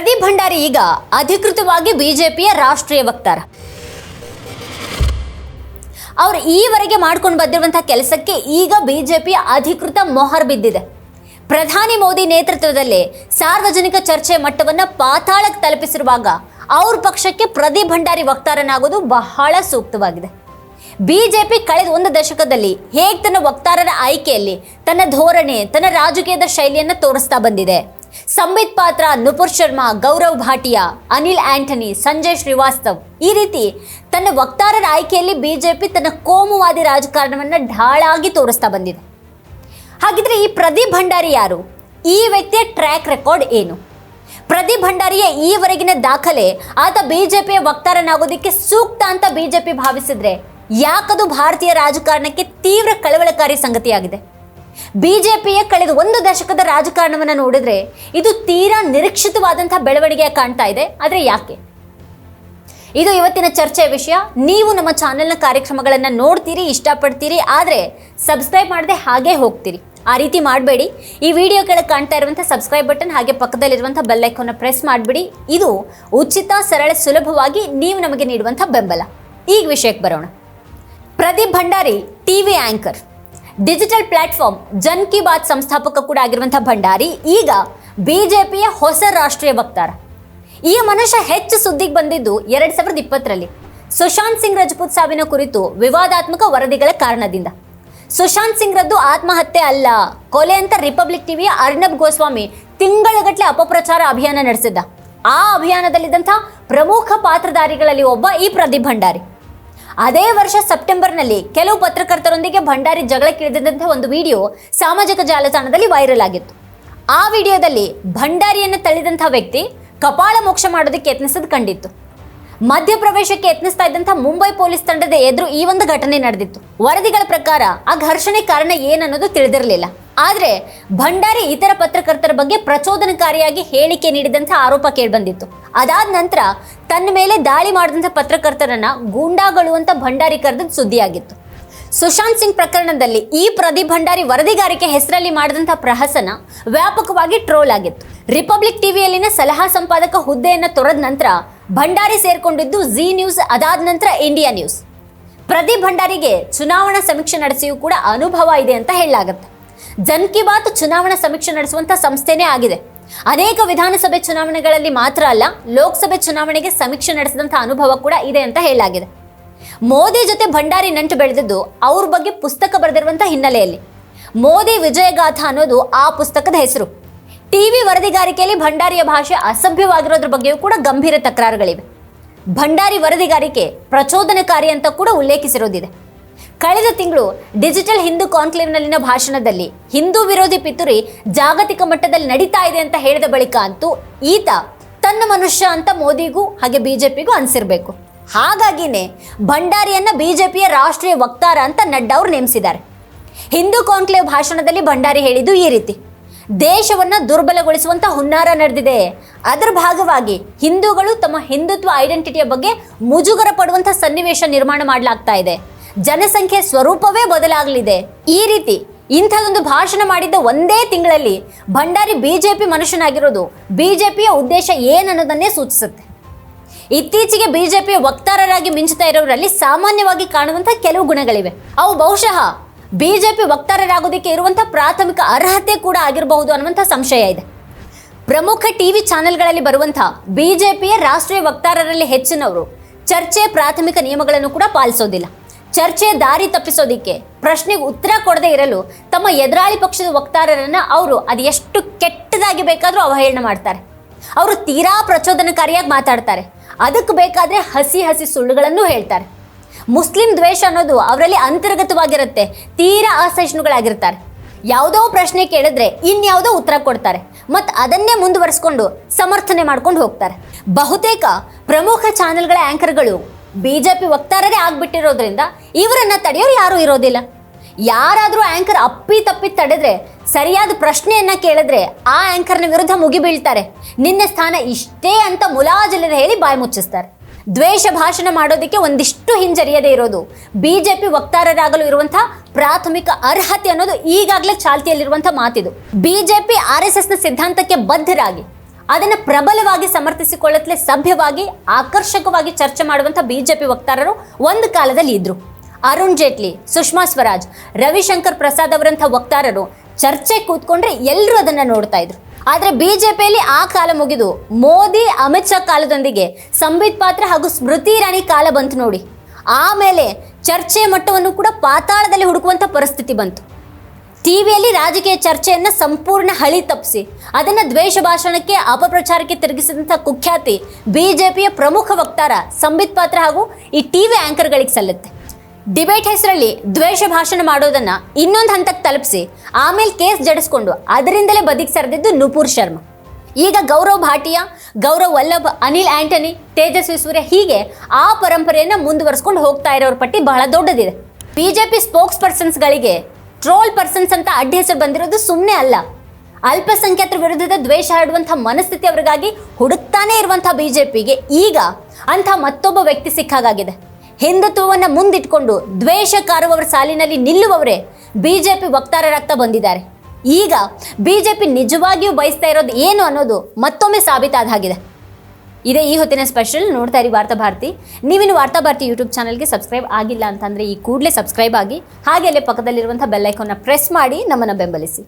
ಪ್ರದೀಪ್ ಭಂಡಾರಿ ಈಗ ಅಧಿಕೃತವಾಗಿ ಬಿಜೆಪಿಯ ರಾಷ್ಟ್ರೀಯ ವಕ್ತಾರ. ಅವರು ಈವರೆಗೆ ಮಾಡ್ಕೊಂಡು ಬಂದಿರುವಂತಹ ಕೆಲಸಕ್ಕೆ ಈಗ ಬಿಜೆಪಿಯ ಅಧಿಕೃತ ಮೊಹರ್ ಬಿದ್ದಿದೆ. ಪ್ರಧಾನಿ ಮೋದಿ ನೇತೃತ್ವದಲ್ಲಿ ಸಾರ್ವಜನಿಕ ಚರ್ಚೆ ಮಟ್ಟವನ್ನ ಪಾತಾಳಕ್ಕೆ ತಲುಪಿಸಿರುವಾಗ ಅವ್ರ ಪಕ್ಷಕ್ಕೆ ಪ್ರದೀಪ್ ಭಂಡಾರಿ ವಕ್ತಾರನಾಗೋದು ಬಹಳ ಸೂಕ್ತವಾಗಿದೆ. ಬಿಜೆಪಿ ಕಳೆದ ಒಂದು ದಶಕದಲ್ಲಿ ಹೇಗೆ ತನ್ನ ವಕ್ತಾರರ ಆಯ್ಕೆಯಲ್ಲಿ ತನ್ನ ಧೋರಣೆ, ತನ್ನ ರಾಜಕೀಯದ ಶೈಲಿಯನ್ನು ತೋರಿಸ್ತಾ ಬಂದಿದೆ. ಸಂಬಿತ್ ಪಾತ್ರ, ನುಪುರ್ ಶರ್ಮಾ, ಗೌರವ್ ಭಾಟಿಯಾ, ಅನಿಲ್ ಆಂಟನಿ ಸಂಜಯ್ ಶ್ರೀವಾಸ್ತವ್. ಈ ರೀತಿ ತನ್ನ ವಕ್ತಾರರ ಆಯ್ಕೆಯಲ್ಲಿ ಬಿಜೆಪಿ ತನ್ನ ಕೋಮುವಾದಿ ರಾಜಕಾರಣವನ್ನು ಢಾಳಾಗಿ ತೋರಿಸ್ತಾ ಬಂದಿದೆ. ಹಾಗಿದ್ರೆ ಈ ಪ್ರದೀಪ್ ಭಂಡಾರಿ ಯಾರು? ಈ ವ್ಯಕ್ತಿಯ ಟ್ರ್ಯಾಕ್ ರೆಕಾರ್ಡ್ ಏನು? ಪ್ರದೀಪ್ ಭಂಡಾರಿಯ ಈವರೆಗಿನ ದಾಖಲೆ, ಆತ ಬಿಜೆಪಿಯ ವಕ್ತಾರನಾಗೋದಕ್ಕೆ ಸೂಕ್ತ ಅಂತ ಬಿಜೆಪಿ ಭಾವಿಸಿದ್ರೆ ಯಾಕದು ಭಾರತೀಯ ರಾಜಕಾರಣಕ್ಕೆ ತೀವ್ರ ಕಳವಳಕಾರಿ ಸಂಗತಿಯಾಗಿದೆ? ಬಿಜೆಪಿಯ ಕಳೆದ ಒಂದು ದಶಕದ ರಾಜಕಾರಣವನ್ನು ನೋಡಿದ್ರೆ ಇದು ತೀರಾ ನಿರೀಕ್ಷಿತವಾದಂತಹ ಬೆಳವಣಿಗೆ ಕಾಣ್ತಾ ಇದೆ. ಆದರೆ ಯಾಕೆ? ಇದು ಇವತ್ತಿನ ಚರ್ಚೆಯ ವಿಷಯ. ನೀವು ನಮ್ಮ ಚಾನೆಲ್ನ ಕಾರ್ಯಕ್ರಮಗಳನ್ನು ನೋಡ್ತೀರಿ, ಇಷ್ಟಪಡ್ತೀರಿ, ಆದರೆ ಸಬ್ಸ್ಕ್ರೈಬ್ ಮಾಡದೆ ಹಾಗೆ ಹೋಗ್ತೀರಿ. ಆ ರೀತಿ ಮಾಡಬೇಡಿ. ಈ ವಿಡಿಯೋ ಕೆಳಗೆ ಕಾಣ್ತಾ ಇರುವಂಥ ಸಬ್ಸ್ಕ್ರೈಬ್ ಬಟನ್ ಹಾಗೆ ಪಕ್ಕದಲ್ಲಿರುವಂಥ ಬೆಲ್ ಐಕಾನ್ನ ಪ್ರೆಸ್ ಮಾಡಿಬಿಡಿ. ಇದು ಉಚಿತ, ಸರಳ, ಸುಲಭವಾಗಿ ನೀವು ನಮಗೆ ನೀಡುವಂಥ ಬೆಂಬಲ. ಈಗ ವಿಷಯಕ್ಕೆ ಬರೋಣ. Pradeep Bhandari, TV anchor. Digital platform Jan Ki Baat ಸಂಸ್ಥಾಪಕ ಕೂಡ ಆಗಿರುವಂತಹ ಭಂಡಾರಿ, ಈಗ ಬಿಜೆಪಿಯ ಹೊಸ ರಾಷ್ಟ್ರೀಯ ವಕ್ತಾರ. ಈ ಮನುಷ್ಯ ಹೆಚ್ಚು ಸುದ್ದಿಗೆ ಬಂದಿದ್ದು ಎರಡ್ ಸಾವಿರದ ಇಪ್ಪತ್ತರಲ್ಲಿ. ಸುಶಾಂತ್ ಸಿಂಗ್ ರಜಪೂತ್ ಸಾವಿನ ಕುರಿತು ವಿವಾದಾತ್ಮಕ ವರದಿಗಳ ಕಾರಣದಿಂದ. ಸುಶಾಂತ್ ಸಿಂಗ್ ರದ್ದು ಆತ್ಮಹತ್ಯೆ ಅಲ್ಲ, ಕೊಲೆ ಅಂತ ರಿಪಬ್ಲಿಕ್ ಟಿವಿಯ ಅರ್ನಬ್ ಗೋಸ್ವಾಮಿ ತಿಂಗಳಗಟ್ಟಲೆ ಅಪಪ್ರಚಾರ ಅಭಿಯಾನ ನಡೆಸಿದ್ದ. ಆ ಅಭಿಯಾನದಲ್ಲಿದ್ದಂಥ ಪ್ರಮುಖ ಪಾತ್ರಧಾರಿಗಳಲ್ಲಿ ಒಬ್ಬ ಈ ಪ್ರದೀಪ್ ಭಂಡಾರಿ. ಅದೇ ವರ್ಷ ಸೆಪ್ಟೆಂಬರ್ನಲ್ಲಿ ಕೆಲವು ಪತ್ರಕರ್ತರೊಂದಿಗೆ ಭಂಡಾರಿ ಜಗಳಕ್ಕಿಳಿದಂತಹ ಒಂದು ವಿಡಿಯೋ ಸಾಮಾಜಿಕ ಜಾಲತಾಣದಲ್ಲಿ ವೈರಲ್ ಆಗಿತ್ತು. ಆ ವಿಡಿಯೋದಲ್ಲಿ ಭಂಡಾರಿಯನ್ನು ತಳ್ಳಿದಂತಹ ವ್ಯಕ್ತಿ ಕಪಾಳ ಮೋಕ್ಷ ಮಾಡೋದಕ್ಕೆ ಯತ್ನಿಸೋದು ಕಂಡಿತ್ತು. ಮಧ್ಯಪ್ರವೇಶಕ್ಕೆ ಯತ್ನಿಸ್ತಾ ಇದ್ದಂಥ ಮುಂಬೈ ಪೊಲೀಸ್ ತಂಡದ ಎದುರು ಈ ಒಂದು ಘಟನೆ ನಡೆದಿತ್ತು. ವರದಿಗಳ ಪ್ರಕಾರ ಆ ಘರ್ಷಣೆ ಕಾರಣ ಏನನ್ನೋದು ತಿಳಿದಿರಲಿಲ್ಲ. ಆದ್ರೆ ಭಂಡಾರಿ ಇತರ ಪತ್ರಕರ್ತರ ಬಗ್ಗೆ ಪ್ರಚೋದನಕಾರಿಯಾಗಿ ಹೇಳಿಕೆ ನೀಡಿದಂಥ ಆರೋಪ ಕೇಳಿಬಂದಿತ್ತು. ಅದಾದ ನಂತರ ತನ್ನ ಮೇಲೆ ದಾಳಿ ಮಾಡಿದಂಥ ಪತ್ರಕರ್ತರನ್ನ ಗೂಂಡಾಗಳು ಅಂತ ಭಂಡಾರಿ ಕರೆದ ಸುದ್ದಿಯಾಗಿತ್ತು. ಸುಶಾಂತ್ ಸಿಂಗ್ ಪ್ರಕರಣದಲ್ಲಿ ಈ ಪ್ರದೀಪ್ ಭಂಡಾರಿ ವರದಿಗಾರಿಕೆ ಹೆಸರಲ್ಲಿ ಮಾಡಿದಂಥ ಪ್ರಹಸನ ವ್ಯಾಪಕವಾಗಿ ಟ್ರೋಲ್ ಆಗಿತ್ತು. ರಿಪಬ್ಲಿಕ್ ಟಿವಿಯಲ್ಲಿನ ಸಲಹಾ ಸಂಪಾದಕ ಹುದ್ದೆಯನ್ನು ತೊರೆದ ನಂತರ ಭಂಡಾರಿ ಸೇರಿಕೊಂಡಿದ್ದು ಜಿ ನ್ಯೂಸ್, ಅದಾದ ನಂತರ ಇಂಡಿಯಾ ನ್ಯೂಸ್. ಪ್ರದೀಪ್ ಭಂಡಾರಿಗೆ ಚುನಾವಣಾ ಸಮೀಕ್ಷೆ ನಡೆಸಿಯೂ ಕೂಡ ಅನುಭವ ಇದೆ ಅಂತ ಹೇಳಲಾಗುತ್ತೆ. ಜನ್ ಕಿ ಬಾತ್ ಚುನಾವಣಾ ಸಮೀಕ್ಷೆ ನಡೆಸುವಂತ ಸಂಸ್ಥೆನೇ ಆಗಿದೆ. ಅನೇಕ ವಿಧಾನಸಭೆ ಚುನಾವಣೆಗಳಲ್ಲಿ ಮಾತ್ರ ಅಲ್ಲ, ಲೋಕಸಭೆ ಚುನಾವಣೆಗೆ ಸಮೀಕ್ಷೆ ನಡೆಸಿದಂಥ ಅನುಭವ ಕೂಡ ಇದೆ ಅಂತ ಹೇಳಲಾಗಿದೆ. ಮೋದಿ ಜೊತೆ ಭಂಡಾರಿ ನಂಟು ಬೆಳೆದಿದ್ದು ಅವ್ರ ಬಗ್ಗೆ ಪುಸ್ತಕ ಬರೆದಿರುವಂಥ ಹಿನ್ನೆಲೆಯಲ್ಲಿ. ಮೋದಿ ವಿಜಯಗಾಥ ಅನ್ನೋದು ಆ ಪುಸ್ತಕದ ಹೆಸರು. ಟಿವಿ ವರದಿಗಾರಿಕೆಯಲ್ಲಿ ಭಂಡಾರಿಯ ಭಾಷೆ ಅಸಭ್ಯವಾಗಿರೋದ್ರ ಬಗ್ಗೆಯೂ ಕೂಡ ಗಂಭೀರ ತಕರಾರುಗಳಿವೆ. ಭಂಡಾರಿ ವರದಿಗಾರಿಕೆ ಪ್ರಚೋದನಕಾರಿ ಅಂತ ಕೂಡ ಉಲ್ಲೇಖಿಸಿರೋದಿದೆ. ಕಳೆದ ತಿಂಗಳು ಡಿಜಿಟಲ್ ಹಿಂದೂ ಕಾನ್ಕ್ಲೇವ್ನಲ್ಲಿನ ಭಾಷಣದಲ್ಲಿ ಹಿಂದೂ ವಿರೋಧಿ ಪಿತುರಿ ಜಾಗತಿಕ ಮಟ್ಟದಲ್ಲಿ ನಡೀತಾ ಇದೆ ಅಂತ ಹೇಳಿದ ಬಳಿಕ ಅಂತೂ ಈತ ತನ್ನ ಮನುಷ್ಯ ಅಂತ ಮೋದಿಗೂ ಹಾಗೆ ಬಿಜೆಪಿಗೂ ಅನಿಸಿರ್ಬೇಕು. ಹಾಗಾಗಿನೇ ಭಂಡಾರಿಯನ್ನ ಬಿಜೆಪಿಯ ರಾಷ್ಟ್ರೀಯ ವಕ್ತಾರ ಅಂತ ನಡ್ಡಾ ಅವರು ನೇಮಿಸಿದ್ದಾರೆ. ಹಿಂದೂ ಕಾನ್ಕ್ಲೇವ್ ಭಾಷಣದಲ್ಲಿ ಭಂಡಾರಿ ಹೇಳಿದ್ದು ಈ ರೀತಿ. ದೇಶವನ್ನ ದುರ್ಬಲಗೊಳಿಸುವಂಥ ಹುನ್ನಾರ ನಡೆದಿದೆ. ಅದರ ಭಾಗವಾಗಿ ಹಿಂದೂಗಳು ತಮ್ಮ ಹಿಂದುತ್ವ ಐಡೆಂಟಿಟಿಯ ಬಗ್ಗೆ ಮುಜುಗರ ಪಡುವಂಥ ಸನ್ನಿವೇಶ ನಿರ್ಮಾಣ ಮಾಡಲಾಗ್ತಾ ಇದೆ. ಜನಸಂಖ್ಯೆ ಸ್ವರೂಪವೇ ಬದಲಾಗಲಿದೆ. ಈ ರೀತಿ ಇಂಥದೊಂದು ಭಾಷಣ ಮಾಡಿದ್ದ ಒಂದೇ ತಿಂಗಳಲ್ಲಿ ಭಂಡಾರಿ ಬಿಜೆಪಿ ಮನುಷ್ಯನಾಗಿರೋದು ಬಿಜೆಪಿಯ ಉದ್ದೇಶ ಏನನ್ನೋದನ್ನೇ ಸೂಚಿಸುತ್ತೆ. ಇತ್ತೀಚೆಗೆ ಬಿಜೆಪಿಯ ವಕ್ತಾರರಾಗಿ ಮಿಂಚುತ್ತಾ ಇರೋರಲ್ಲಿ ಸಾಮಾನ್ಯವಾಗಿ ಕಾಣುವಂಥ ಕೆಲವು ಗುಣಗಳಿವೆ. ಅವು ಬಹುಶಃ ಬಿಜೆಪಿ ವಕ್ತಾರರಾಗೋದಕ್ಕೆ ಇರುವಂಥ ಪ್ರಾಥಮಿಕ ಅರ್ಹತೆ ಕೂಡ ಆಗಿರಬಹುದು ಅನ್ನುವಂಥ ಸಂಶಯ ಇದೆ. ಪ್ರಮುಖ ಟಿವಿ ಚಾನೆಲ್ಗಳಲ್ಲಿ ಬರುವಂತಹ ಬಿಜೆಪಿಯ ರಾಷ್ಟ್ರೀಯ ವಕ್ತಾರರಲ್ಲಿ ಹೆಚ್ಚಿನವರು ಚರ್ಚೆ ಪ್ರಾಥಮಿಕ ನಿಯಮಗಳನ್ನು ಕೂಡ ಪಾಲಿಸೋದಿಲ್ಲ. ಚರ್ಚೆಯ ದಾರಿ ತಪ್ಪಿಸೋದಿಕ್ಕೆ ಪ್ರಶ್ನೆಗೆ ಉತ್ತರ ಕೊಡದೆ ಇರಲು ತಮ್ಮ ಎದುರಾಳಿ ಪಕ್ಷದ ವಕ್ತಾರರನ್ನ ಅವರು ಅದು ಎಷ್ಟು ಕೆಟ್ಟದಾಗಿ ಬೇಕಾದರೂ ಅವಹೇಳನ ಮಾಡ್ತಾರೆ. ಅವರು ತೀರಾ ಪ್ರಚೋದನಕಾರಿಯಾಗಿ ಮಾತಾಡ್ತಾರೆ. ಅದಕ್ಕೆ ಬೇಕಾದ್ರೆ ಹಸಿ ಹಸಿ ಸುಳ್ಳುಗಳನ್ನು ಹೇಳ್ತಾರೆ. ಮುಸ್ಲಿಂ ದ್ವೇಷ ಅನ್ನೋದು ಅವರಲ್ಲಿ ಅಂತರ್ಗತವಾಗಿರುತ್ತೆ, ತೀರಾ ಅಸಹಿಷ್ಣುಗಳಾಗಿರ್ತಾರೆ. ಯಾವುದೋ ಪ್ರಶ್ನೆ ಕೇಳಿದ್ರೆ ಇನ್ಯಾವುದೋ ಉತ್ತರ ಕೊಡ್ತಾರೆ. ಮತ್ತು ಅದನ್ನೇ ಮುಂದುವರಿಸ್ಕೊಂಡು ಸಮರ್ಥನೆ ಮಾಡ್ಕೊಂಡು ಹೋಗ್ತಾರೆ. ಬಹುತೇಕ ಪ್ರಮುಖ ಚಾನೆಲ್ಗಳ ಆಂಕರ್ಗಳು ಬಿಜೆಪಿ ವಕ್ತಾರರೇ ಆಗ್ಬಿಟ್ಟಿರೋದ್ರಿಂದ ಇವರನ್ನು ತಡೆಯೋರು ಯಾರೂ ಇರೋದಿಲ್ಲ. ಯಾರಾದರೂ ಆ್ಯಂಕರ್ ಅಪ್ಪಿ ತಪ್ಪಿ ತಡೆದ್ರೆ, ಸರಿಯಾದ ಪ್ರಶ್ನೆಯನ್ನ ಕೇಳಿದ್ರೆ ಆ ಆ್ಯಂಕರ್ನ ವಿರುದ್ಧ ಮುಗಿಬೀಳ್ತಾರೆ ನಿನ್ನ ಸ್ಥಾನ ಇಷ್ಟೇ ಅಂತ ಮುಲಾಜಿಲ್ಲದೆ ಹೇಳಿ ಬಾಯಿ ಮುಚ್ಚಿಸ್ತಾರೆ. ದ್ವೇಷ ಭಾಷಣ ಮಾಡೋದಕ್ಕೆ ಒಂದಿಷ್ಟು ಹಿಂಜರಿಯದೇ ಇರೋದು. ಬಿ ಜೆ ಪಿ ವಕ್ತಾರರಾಗಲು ಇರುವಂತಹ ಪ್ರಾಥಮಿಕ ಅರ್ಹತೆ ಅನ್ನೋದು ಈಗಾಗಲೇ ಚಾಲ್ತಿಯಲ್ಲಿರುವಂತಹ ಮಾತಿದು. B J P R S ಎಸ್ನ ಸಿದ್ಧಾಂತಕ್ಕೆ ಬದ್ಧರಾಗಿ ಅದನ್ನು ಪ್ರಬಲವಾಗಿ ಸಮರ್ಥಿಸಿಕೊಳ್ಳುತ್ತಲೇ ಸಭ್ಯವಾಗಿ, ಆಕರ್ಷಕವಾಗಿ ಚರ್ಚೆ ಮಾಡುವಂಥ ಬಿಜೆಪಿ ವಕ್ತಾರರು ಒಂದು ಕಾಲದಲ್ಲಿ ಇದ್ರು. ಅರುಣ್ ಜೇಟ್ಲಿ, ಸುಷ್ಮಾ ಸ್ವರಾಜ್, ರವಿಶಂಕರ್ ಪ್ರಸಾದ್ ಅವರಂಥ ವಕ್ತಾರರು ಚರ್ಚೆ ಕೂತ್ಕೊಂಡ್ರೆ ಎಲ್ಲರೂ ಅದನ್ನು ನೋಡ್ತಾ ಇದ್ರು. ಜೆ ಪಿಯಲ್ಲಿ ಆ ಕಾಲ ಮುಗಿದು ಮೋದಿ, ಅಮಿತ್ ಶಾ ಕಾಲದೊಂದಿಗೆ ಸಂಬಿತ್ ಪಾತ್ರ ಹಾಗೂ ಸ್ಮೃತಿ ಇರಾನಿ ಕಾಲ ಬಂತು ನೋಡಿ. ಆಮೇಲೆ ಚರ್ಚೆ ಮಟ್ಟವನ್ನು ಕೂಡ ಪಾತಾಳದಲ್ಲಿ ಹುಡುಕುವಂಥ ಪರಿಸ್ಥಿತಿ ಬಂತು. ಟಿವಿಯಲ್ಲಿ ರಾಜಕೀಯ ಚರ್ಚೆಯನ್ನು ಸಂಪೂರ್ಣ ಹಳಿ ತಪ್ಪಿಸಿ, ಅದನ್ನ ದ್ವೇಷ ಭಾಷಣಕ್ಕೆ, ಅಪಪ್ರಚಾರಕ್ಕೆ ತಿರುಗಿಸಿದಂಥ ಕುಖ್ಯಾತಿ ಬಿಜೆಪಿಯ ಪ್ರಮುಖ ವಕ್ತಾರ ಸಂಬಿತ್ ಪಾತ್ರ ಹಾಗೂ ಈ ಟಿವಿ ಆ್ಯಂಕರ್ಗಳಿಗೆ ಸಲ್ಲುತ್ತೆ. ಡಿಬೇಟ್ ಹೆಸರಲ್ಲಿ ದ್ವೇಷ ಭಾಷಣ ಮಾಡೋದನ್ನ ಇನ್ನೊಂದು ಹಂತಕ್ಕೆ ತಲುಪಿಸಿ, ಆಮೇಲೆ ಕೇಸ್ ಜಡಿಸ್ಕೊಂಡು ಅದರಿಂದಲೇ ಬದಿಗೆ ಸರಿದಿದ್ದು ನುಪುರ್ ಶರ್ಮಾ. ಈಗ ಗೌರವ್ ಭಾಟಿಯಾ, ಗೌರವ್ ವಲ್ಲಭ್, ಅನಿಲ್ ಆಂಟನಿ, ತೇಜಸ್ವಿ ಸೂರ್ಯ ಹೀಗೆ ಆ ಪರಂಪರೆಯನ್ನು ಮುಂದುವರಿಸ್ಕೊಂಡು ಹೋಗ್ತಾ ಇರೋರ ಪಟ್ಟಿ ಬಹಳ ದೊಡ್ಡದಿದೆ. ಬಿಜೆಪಿ ಸ್ಪೋಕ್ಸ್ ಪರ್ಸನ್ಸ್ಗಳಿಗೆ ಟ್ರೋಲ್ ಪರ್ಸನ್ಸ್ ಅಂತ ಅಡ್ಡ ಹೆಸರು ಬಂದಿರೋದು ಸುಮ್ಮನೆ ಅಲ್ಲ. ಅಲ್ಪಸಂಖ್ಯಾತರ ವಿರುದ್ಧದ ದ್ವೇಷ ಹರಡುವಂಥ ಮನಸ್ಥಿತಿ ಅವರಿಗಾಗಿ ಹುಡುಕ್ತಾನೆ ಇರುವಂಥ ಬಿ ಜೆ ಪಿಗೆ ಈಗ ಅಂಥ ಮತ್ತೊಬ್ಬ ವ್ಯಕ್ತಿ ಸಿಕ್ಕಾಗಿದೆ ಹಿಂದುತ್ವವನ್ನು ಮುಂದಿಟ್ಕೊಂಡು ದ್ವೇಷ ಕಾರುವವರ ಸಾಲಿನಲ್ಲಿ ನಿಲ್ಲುವವರೇ ಬಿ ಜೆ ಪಿ ವಕ್ತಾರರಾಗ್ತಾ ಬಂದಿದ್ದಾರೆ. ಈಗ ಬಿ ಜೆ ಪಿ ನಿಜವಾಗಿಯೂ ಬಯಸ್ತಾ ಇರೋದು ಏನು ಅನ್ನೋದು ಮತ್ತೊಮ್ಮೆ ಸಾಬೀತಾದ ಹಾಗಿದೆ. ಇದೇ ಈ ಹೊತ್ತಿನ ಸ್ಪೆಷಲ್ ನೋಡ್ತಾ ಇರಿ ವಾರ್ತಾ ಭಾರತಿ. ನೀವಿನ್ನು ವಾರ್ತಾ ಭಾರತಿ ಯೂಟ್ಯೂಬ್ ಚಾನಲ್ಗೆ ಸಬ್ಸ್ಕ್ರೈಬ್ ಆಗಿಲ್ಲ ಅಂತಂದರೆ ಈ ಕೂಡಲೇ ಸಬ್ಸ್ಕ್ರೈಬ್ ಆಗಿ ಹಾಗೆ ಅಲ್ಲೇ ಪಕ್ಕದಲ್ಲಿರುವಂಥ ಬೆಲ್ಲೈಕನ್ನ ಪ್ರೆಸ್ ಮಾಡಿ ನಮ್ಮನ್ನು ಬೆಂಬಲಿಸಿ.